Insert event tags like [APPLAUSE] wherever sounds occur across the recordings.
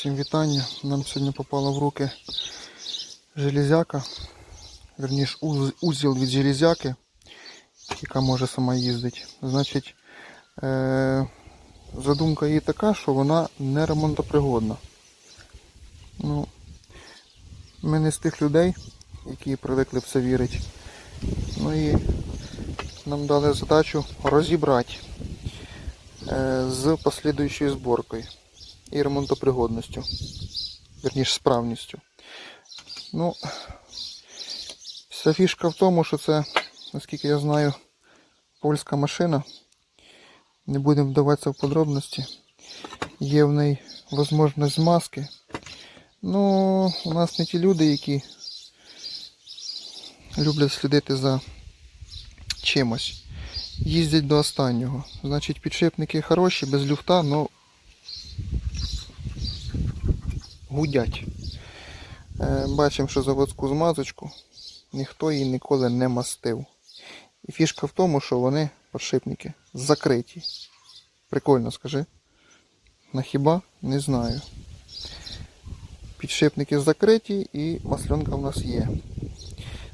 Всім вітання. Нам сьогодні попала в руки железяка, верніше узіл від железяки, яка може сама їздити. Значить, е- задумка її така, що вона не ремонтопригодна. Ну, ми не з тих людей, які привикли в це вірити. Ну і нам дали задачу розібрати е, з послідуючою зборкою і ремонтопригодністю. Верніше справністю. Ну, вся фішка в тому, що це, наскільки я знаю, польська машина. Не будемо вдаватися в подробності. Є в неї можливість змазки. Ну, у нас не ті люди, які люблять слідити за чимось. Їздять до останнього. Значить, підшипники хороші, без люфта, але гудять. Е, Бачимо, що заводську змазочку ніхто її ніколи не мастив. І фішка в тому, що вони подшипники закриті. Прикольно, скажи. На хіба? Не знаю. Підшипники закриті і масленка в нас є.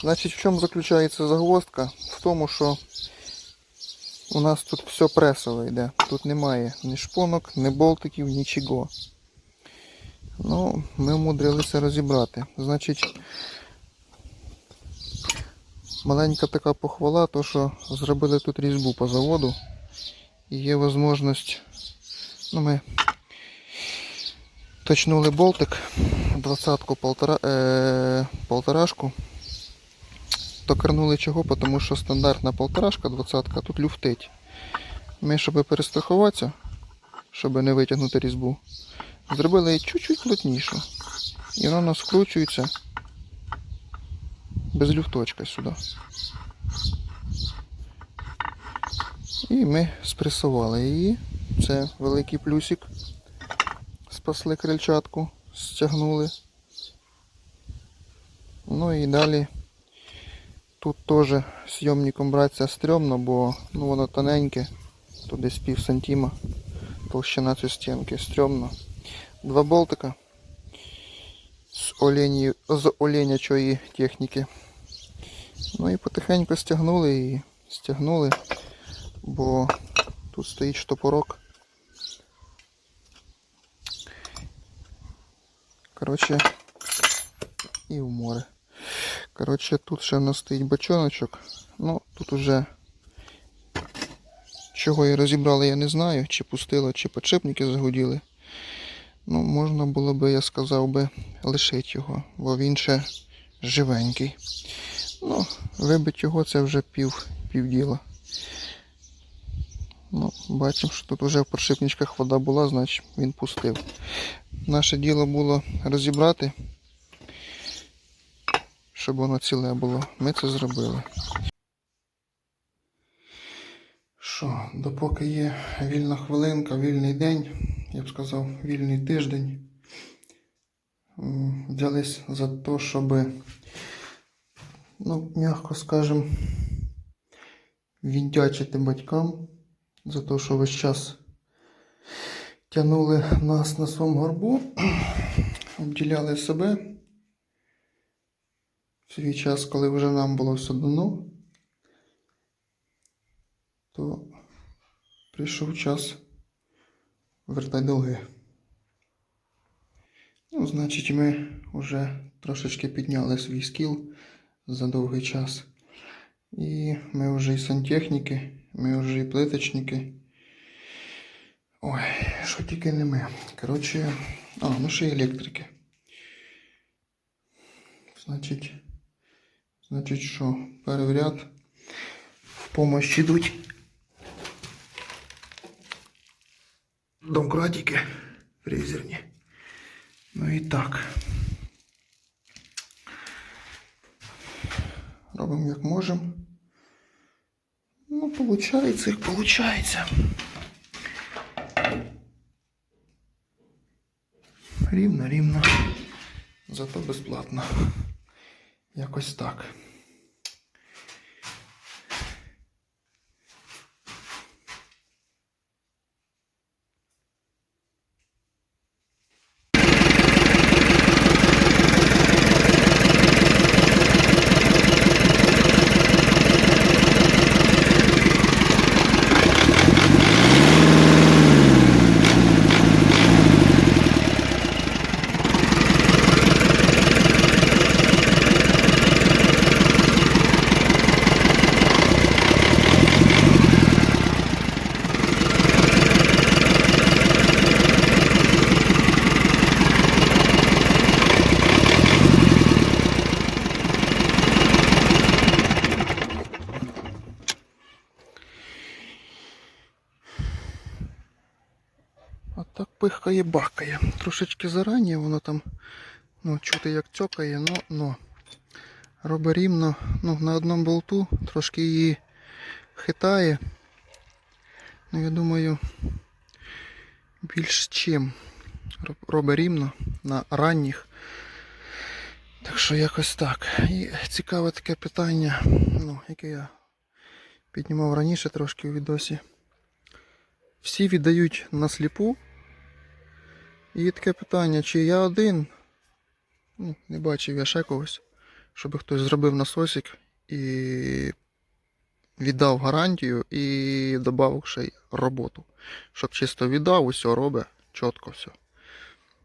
Значить, в чому заключається загвоздка? В тому, що у нас тут все пресове йде. Тут немає ні шпонок, ні болтиків, нічого. Ну, ми вмудрилися розібрати. Значить, маленька така похвала, то що зробили тут різьбу по заводу. І є можливість. Ну, ми точнули болтик, двадцятку полтора, е, полторашку. Докернули чого, тому що стандартна полторашка, двадцятка, тут люфтить. Ми, щоб перестрахуватися, щоб не витягнути різьбу, зробили її чуть-чуть плотнішу. І вона у нас вкручується без люфточка сюди. І ми спресували її. Це великий плюсик. Спасли крильчатку, стягнули. Ну і далі тут теж зйомником братися стрьомно, бо ну, воно тоненьке, тут десь пів сантима толщина цієї стінки, стрьомно. Два болтика з, олені, з оленячої техніки. Ну і потихеньку стягнули її, стягнули, бо тут стоїть штопорок. Коротше, і в море. Коротше, тут ще в нас стоїть бочоночок. Ну, тут уже чого і розібрали, я не знаю, чи пустило, чи подшипники загуділи. Ну, можна було би, я сказав би, лишити його, бо він ще живенький. Ну, вибить його це вже пів, півділа. Ну, бачимо, що тут вже в подшипничках вода була, значить він пустив. Наше діло було розібрати, щоб воно ціле було. Ми це зробили. Що, допоки є вільна хвилинка, вільний день, я б сказав, вільний тиждень, взялись за те, щоб, ну, м'яко скажем, віддячити батькам за те, що весь час тягнули нас на своєму горбу, [CLEARS THROAT] обділяли себе. В свій час, коли вже нам було все дано, то прийшов час вертати долги. Ну, значить, ми вже трошечки підняли свій скіл за довгий час. І ми вже і сантехніки, ми вже і плиточники. Ой, що тільки не ми. Коротше, а, ну ще й електрики. Значить, значить що, перший ряд в помощь йдуть домкратики фрезерні. Ну і так. Робимо як можемо. Ну, получається, як получається. Рівно, рівно. Зато безплатно. Якось так. Пихкає, бахкає. Трошечки зарані, воно там ну, чути як цьокає, но, но. Робить рівно, ну, на одному болту, трошки її хитає. Ну, я думаю, більш чим. Роб- Робить рівно на ранніх. Так що якось так. І цікаве таке питання, ну, яке я піднімав раніше трошки у відосі. Всі віддають на сліпу. І таке питання, чи я один, ну, не бачив я ще когось, щоб хтось зробив насосик і віддав гарантію і додав ще й роботу. Щоб чисто віддав, усе робить, чітко все.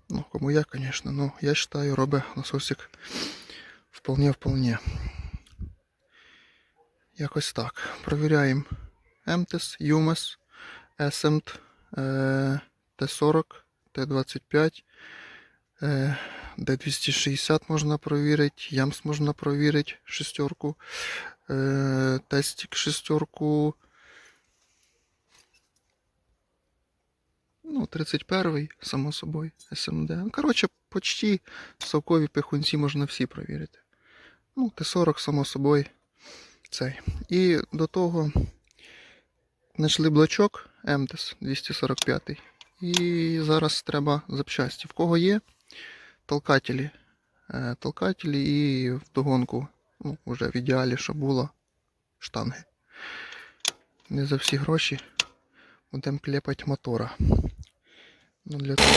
Ну, кому я, звісно, ну, я вважаю, робить насосик вполне-вполне. Якось так. Провіряємо МТС, ЮМЕС, ЕСМТ, е, Т40, Т25, е, Д260 можна провірити, ЯМС можна провірити шестерку, е, тестик шестерку. Ну, 31-й, само собою, СМД. Ну, коротше, почти совкові пихунці можна всі провірити. Ну, Т40, само собою, цей. І до того знайшли блочок МТС 245. І зараз треба запчасті. В кого є толкателі. Е, Толкателі і вдогонку, ну, вже в ідеалі, щоб було штанги. Не за всі гроші будемо клепати мотора. Ну, для того.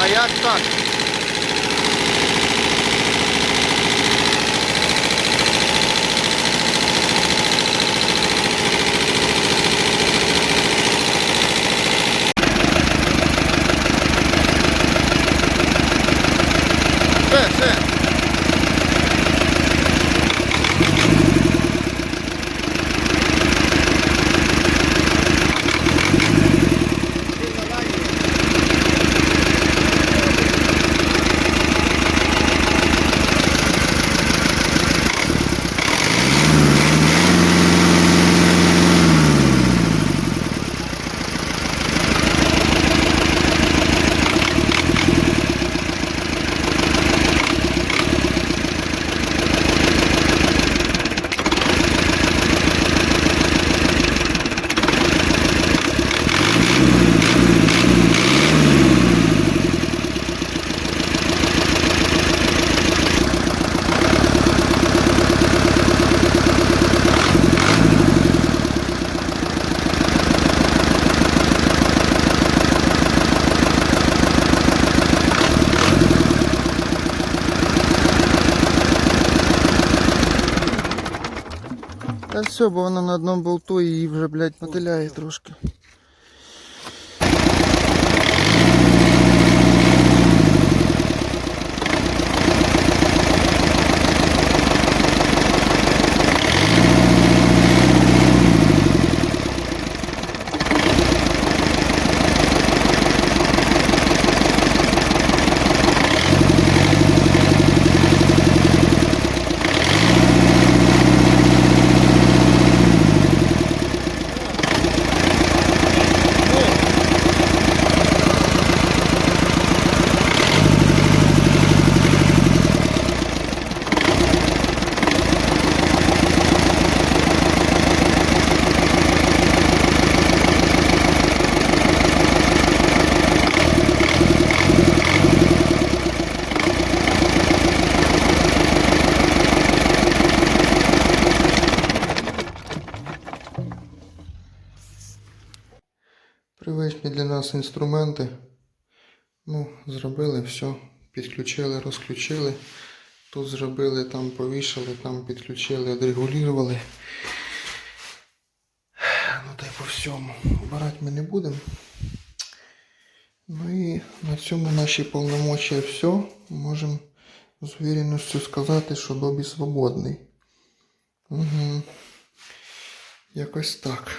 А як так? Та все, бо вона на одному болту і вже, блядь, мотиляє трошки. Привичні для нас інструменти. Ну, зробили все, підключили, розключили. Тут зробили, там повішали, там підключили, відрегулювали. Ну та й по всьому. Убирати ми не будемо. Ну і на цьому наші повномочия все. Можемо з уверенністю сказати, що добі свободний. Угу. Якось так.